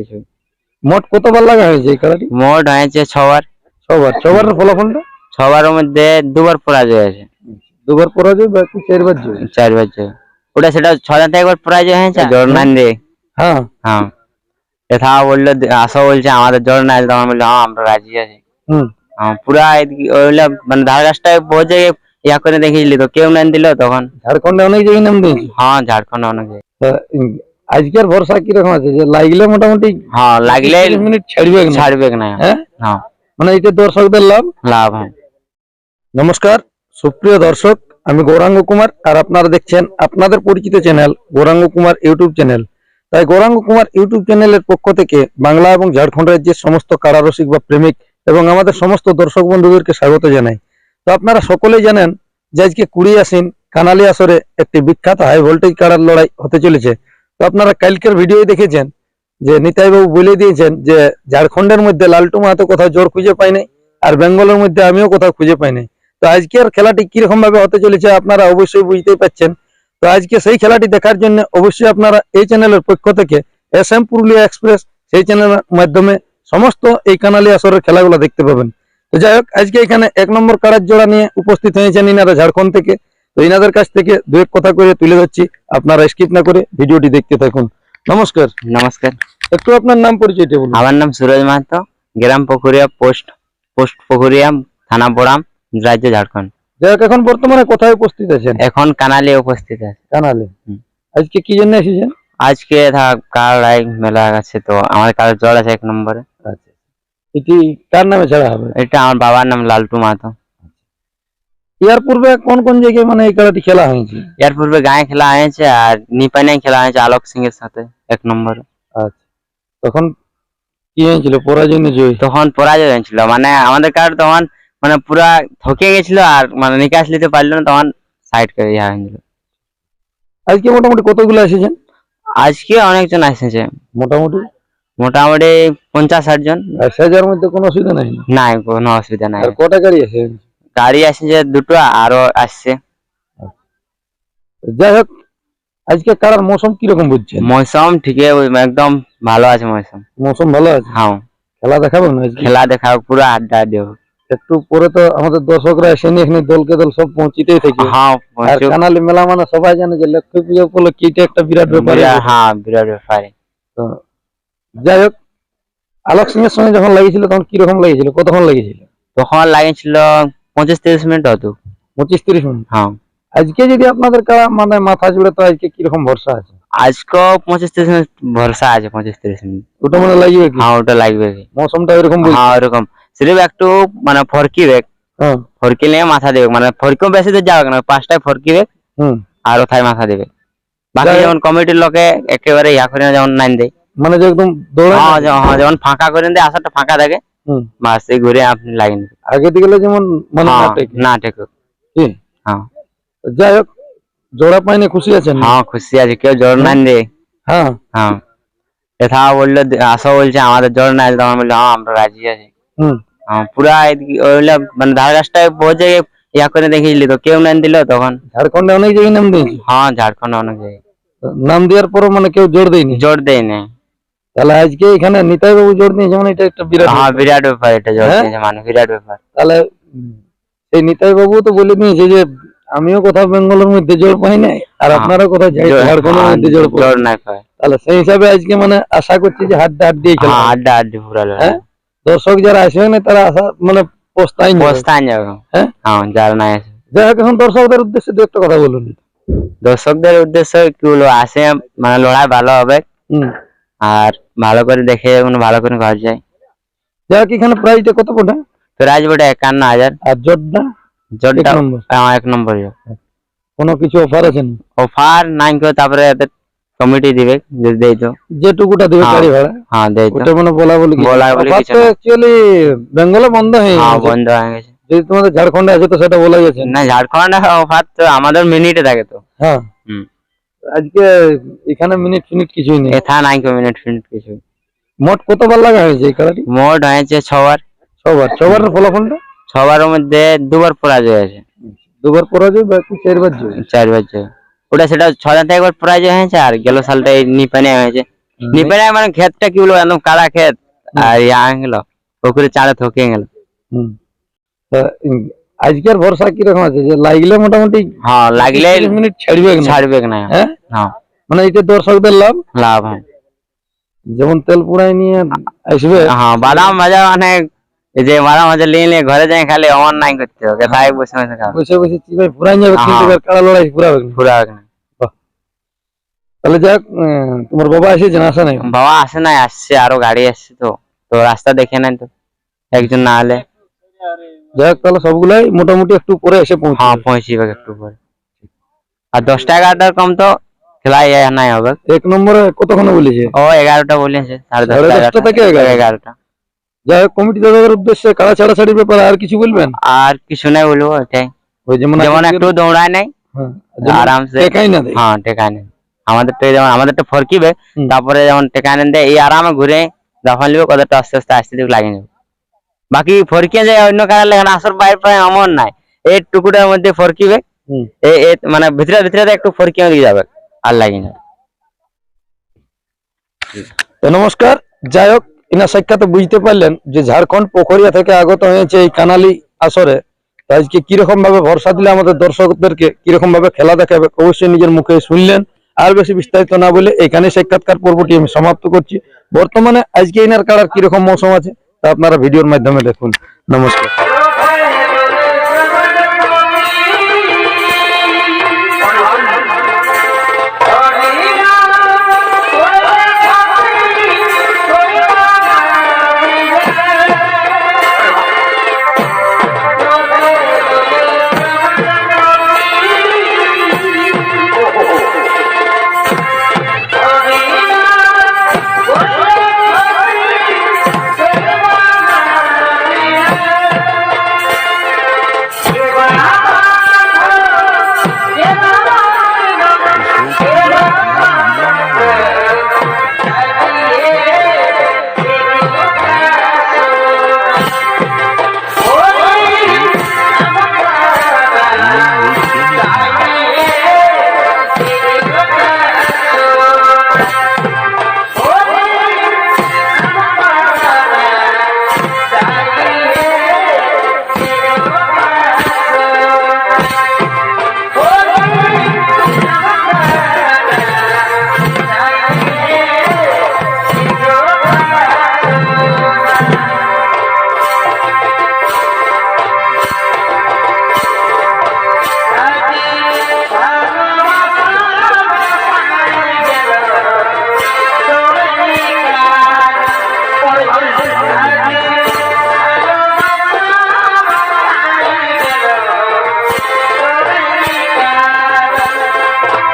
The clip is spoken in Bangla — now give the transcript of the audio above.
কিছু। মোট কতবার লাগা হয়েছে এই খেলাটি? মোট হয়েছে ছবার। ছবার। ছবারের ফলাফলটা? মধ্যে দুবার পরাজয় আছে দুবার পরাজয় বাকি চারবার জয়? চারবার জয়। ওটা সেটা একবার পরাজয় হয়েছে? জোর নাই রে হ্যাঁ। হ্যাঁ। বলল আসো বলছে আমাদের জোর নাই তখন বলল হ্যাঁ আমরা রাজি আছি। হুম। হ্যাঁ পুরা ওইগুলা মানে ধার ইয়া করে দেখিয়েছিলি তো কেউ নাই দিল তখন? ঝাড়খণ্ডে অনেক জায়গায় নাম দিয়েছি। হ্যাঁ ঝাড়খণ্ড অনেক জায়গায়। আজকের ভরসা কীরকম আছে? যে লাগলে মোটামুটি হ্যাঁ লাগলে মিনিট ছাড়বে না ছাড়বে না হ্যাঁ? হ্যাঁ। মানে এটা দর্শকদের লাভ? লাভ হ্যাঁ। নমস্কার সুপ্রিয় দর্শক আমি গৌরাঙ্গ কুমার আর আপনারা দেখছেন আপনাদের পরিচিত channel Gauranga Kumar YouTube channel. তাই গৌরাঙ্গ কুমার ইউটিউব চ্যানেলের পক্ষ থেকে বাংলা এবং ঝাড়খণ্ড রাজ্যের সমস্ত কারারসিক বা প্রেমিক এবং আমাদের সমস্ত দর্শক বন্ধুদেরকে স্বাগত জানাই। তো আপনারা সকলেই জানেন যে আজকে কুড়ি আসিন কানালি আসরে একটি বিখ্যাত হাই ভোল্টেজ কাড়ার লড়াই হতে চলেছে। তো আপনারা কালকের ভিডিও দেখেছেন যে নিতাই বাবু বলে দিয়েছেন যে ঝাড়খণ্ডের মধ্যে লালটু মাহাতো কোথাও জোর খুঁজে পাই নাই আর বেঙ্গলের মধ্যে আমিও কোথাও খুঁজে পাই নাই। তো আজকের খেলাটি কীরকম ভাবে হতে চলেছে আপনারা অবশ্যই বুঝতেই পাচ্ছেন। তো আজকে সেই খেলাটি দেখার জন্য অবশ্যই আপনারা এই চ্যানেলের পক্ষ থেকে এস এম পুরুলিয়া এক্সপ্রেস সেই চ্যানেলের মাধ্যমে সমস্ত এই কানালি আসরের খেলাগুলো দেখতে পাবেন। তো যাই হোক, আজকে এখানে এক নম্বর কাড়ার জোড়া নিয়ে উপস্থিত হয়েছেন ইনারা ঝাড়খণ্ড থেকে। তো ইনাদের কাছ থেকে দু এক কথা করে তুলে ধরছি। আপনারা স্কিপ না করে ভিডিওটি দেখতে থাকুন। নমস্কার। নমস্কার। একটু আপনার নাম পরিচয়টা বলুন। আমার নাম সুরজ মাহাতো গ্রাম পুকুরিয়া পোস্ট পোস্ট পুকুরিয়া থানা বোরাম রাজ্য ঝাড়খণ্ড। যাই এখন বর্তমানে কোথায় উপস্থিত আছেন? এখন কানালি উপস্থিত আছে। কানালে। আজকে কি জন্য এসেছেন? আজকে থাক কার রায় মেলা আছে তো আমার কার জ্বর আছে এক নম্বরে। আচ্ছা। এটি কার নামে ছাড়া হবে? এটা আমার বাবার নাম লালটু মাহাতো। ইয়ার পূর্বে কোন কোন জায়গায় মানে এই খেলাটি খেলা হয়েছে? এর পূর্বে গায়ে খেলা হয়েছে আর নিপানে খেলা হয়েছে আলোক সিং এর সাথে এক নম্বরে। আচ্ছা। তখন কি হয়েছিল? পরাজয় না জয়? তখন পরাজয় হয়েছিল। মানে আমাদের কার তখন মানে পুরা থকে গেছিল আর মানে নিকাশ নিতে পারল না তখন সাইড করে ইয়া হয়েছিল আজকে মোটামুটি কতগুলো এসেছেন? আজকে অনেকজন এসেছে। মোটামুটি? মোটামুটি পঞ্চাশ ষাট জন। বাইশ হাজার মধ্যে কোনো অসুবিধা নাই? নাই কোনো অসুবিধা নাই। আর কটা গাড়ি আছে? গাড়ি আসছে দুটো আরও আসছে। যাই হোক আজকে কারার মৌসুম কীরকম বুঝছেন? মৌসুম ঠিকই একদম ভালো আছে মৌসুম। মৌসুম ভালো আছে? হ্যাঁ। খেলা দেখাবেন আজকে? খেলা দেখা পুরো আড্ডা দেব। একটু পরে তো আমাদের দর্শকরা এসে নিয়ে এখানে দলকে দল সব পৌঁছিতেই থাকি। হ্যাঁ আর কানালি মেলা মানে সবাই জানে যে লক্ষ্মী পুজো উপলক্ষে এটা একটা বিরাট ব্যাপার হ্যাঁ বিরাট ব্যাপার তো যাই হোক আলোক সিং এর সঙ্গে যখন লাগিয়েছিল তখন কীরকম লাগিয়েছিল? কতক্ষণ লাগিয়েছিল? তখন লাগিয়েছিল পঁচিশ তিরিশ মিনিট হতো পঁচিশ তিরিশ মিনিট? হ্যাঁ। আজকে যদি আপনাদের কারা মানে মাথা জুড়ে তো আজকে কীরকম ভরসা আছে? আজকেও পঁচিশ তিরিশ মিনিট ভরসা আছে পঁচিশ তিরিশ মিনিট। ওটা মানে লাগিয়ে কি? হ্যাঁ ওটা লাগবে কি? মৌসুমটা এরকম হ্যাঁ ওরকম সিরিফ একটু মানে ফরকিবে হ্যাঁ। ফরকি নিয়ে মাথা দেবে মানে ফরকিও বেশি দূর যাবে না পাঁচটায় ফরকিবে হুম। আর ওথায় মাথা দেবে। বাকি যেমন কমিটির লোকে একেবারে ইয়া করে যেমন নাইন দেয়। মানে যে একদম দৌড়ে হ্যাঁ হ্যাঁ, যেমন ফাঁকা করে দেয় আসারটা ফাঁকা থাকে। এই ঘুরে আপনি লাগেন আগে দিকে যেমন মানে হ্যাঁ, না ঠেকো কি? হ্যাঁ। যাই হোক জোড়া পাইনি খুশি আছেন? হ্যাঁ খুশি আছে। কেউ জ্বর নাই দে হ্যাঁ। হ্যাঁ। যথা বলল আসো বলছে আমাদের জ্বর নাই। তখন বলল হ্যাঁ আমরা রাজি আছি। হুম। হ্যাঁ পুরা এদিকে মানে ধার গাছটায় পৌঁছে ইয়া করে দেখিয়েছিলি তো কেউ নাই দিল তখন? ঝাড়খণ্ডে অনেক জায়গায় নাম দিয়েছি? হ্যাঁ ঝাড়খণ্ড অনেক জায়গায়। নাম দেওয়ার পরও মানে কেউ জোর দেয়নি? জোর দেয় না তাহলে আজকে এখানে নিতাই বাবু জোর দিয়েছে মানে এটা একটা বিরাট হ্যাঁ। বিরাট ব্যাপার এটা জোর হ্যাঁ? দিয়েছে মানে বিরাট ব্যাপার তাহলে সেই নিতাই বাবু তো বলে দিয়েছে যে আমিও কোথাও বেঙ্গলের মধ্যে জোর পাই নাই আর হ্যাঁ। আপনারা কোথাও যাই ঝাড়খণ্ডের মধ্যে জোর জোর নাই পায় তাহলে সেই হিসাবে আজকে মানে আশা করছি যে হাড্ডা হাড্ডি খেলা হবে। আড্ডা আড্ডি হ্যাঁ? দর্শক যারা আসবে না তারা আশা মানে পোস্তাই নেবে বস্তান যাবে হ্যাঁ? হ্যাঁ যার নাই আছে যাই হোক এখন দর্শকদের উদ্দেশ্যে দু একটা কথা বলুন দর্শকদের উদ্দেশ্য কি বলব আসে মানে লড়াই ভালো হবে হুম আর ভালো করে দেখে ভালো করে ঘর যায়। যাই এখানে প্রাইসটা কত পড়ে প্রাইজ বটে একান্ন হাজার। আর জটটা এক নম্বর। হ্যাঁ, এক নম্বর কোনো কিছু অফার আছে অফার নাই কেউ তারপরে কমিটি দিবে যদি দেই তো। যেটুকুটা দেবে হ্যাঁ। গাড়ি ভাড়া। হ্যাঁ দেই তো। ওটা মানে বলা বলি বলা বলি কিছু না। অ্যাকচুয়ালি বেঙ্গলে বন্ধ হয়ে হ্যাঁ বন্ধ হয়ে গেছে। যদি তোমাদের ঝাড়খণ্ডে আছে তো সেটা বলা গেছে না ঝাড়খন্ড অফার তো আমাদের মিনিটে থাকে তো। হ্যাঁ। আজকে এখানে মিনিট ফিনিট কিছুই নেই। এথা নাই মিনিট ফিনিট কিছু মোট কতবার লাগা হয়েছে এই খেলাটি? মোট হয়েছে ছবার। ছবার। ছবারের ফলাফলটা? ছবার মধ্যে দুবার পরাজয় আছে দুবার পরাজয় বাকি চারবার জয়? চারবার জয়। ওটা সেটা ছদাতে একবার পরাজয় হয়েছে আর গেল সালটা এই নিপানে হয়েছে। নিপে নাই মানে ক্ষেতটা কি বলব? একদম কাদা ক্ষেত। আর ইয়া গেল। পুকুরে চালে থকে গেল। হুম। তা, উম, আজকের ভরসা কীরকম আছে? যে লাগলে মোটামুটি হ্যাঁ লাগলে 30 মিনিট ছাড়বে না ছাড়বে না হ্যাঁ? হ্যাঁ। মানে এটা দর্শকদের লাভ? লাভ হয়। যেমন তেল পুরাই নিয়ে আসবে। হ্যাঁ বাদাম ভাজা মানে এই যে বাদাম ভাজা নিয়ে নিয়ে ঘরে যাই খালি অমন নাই করতে হবে। তাই বসে বসে খাবে। বসে বসে চিবাই পুরাই যাবে কিন্তু হ্যাঁ। এবার কাড়া লড়াই পুরাবে না। পুরা হবে। না। তাহলে যাক উম, তোমার বাবা এসেছেন আসে নাই বাবা আসে নাই আসছে আরও গাড়ি আসছে তো। তো রাস্তা দেখে নেন তো একজন না হলে তাহলে সবগুলাই মোটামুটি একটু পরে এসে হ্যাঁ পৌঁছে পৌঁছিবে একটু পরে আর এগারোটার কম তো খেলা নাই হবে। এক নম্বরে কতক্ষণে বলেছে? ও এগারোটা বলেছে সাড়ে দশটা থেকে এগারোটা। যাই হোক কমিটি দাদাদের উদ্দেশ্যে ছাড়াছাড়ির ব্যাপারে আর কিছু বলবেন? আর কিছু নাই বলব ওইটাই ওই যেমন যেমন একটু দৌড়ায় নাই হ্যাঁ, আরামসে টেকাই না হ্যাঁ টেকায় নেন আমাদের তো যেমন আমাদের তো ফরকিবে তারপরে যেমন নেন দেয় এই আরামে ঘুরে দফা নিবে কতটা আস্তে আস্তে আস্তে দিকে লাগিয়ে নেবে। বাকি ফরকিয়ে যায় অন্য কারণে লেখান আসর বাইর পায় এমন নাই। এই টুকুটার মধ্যে ফরকিবে। মানে ভিতরে ভিতরে একটু ফরকিয়ে দিয়ে যাবে আর লাগিয়ে নেবে তো নমস্কার যাই হোক ইনার সাক্ষাতে বুঝতে পারলেন যে ঝাড়খণ্ড পোখরিয়া থেকে আগত হয়েছে এই কানালি আসরে। আজকে কীরকম ভাবে ভরসা দিলে আমাদের দর্শকদেরকে কীরকম ভাবে খেলা দেখাবে অবশ্যই নিজের মুখে শুনলেন। আর বেশি বিস্তারিত না বলে এখানে সাক্ষাৎকার পর্বটি আমি সমাপ্ত করছি। বর্তমানে আজকে ইনার কাড়ার কীরকম মৌসুম আছে? তা আপনারা ভিডিওর মাধ্যমে দেখুন নমস্কার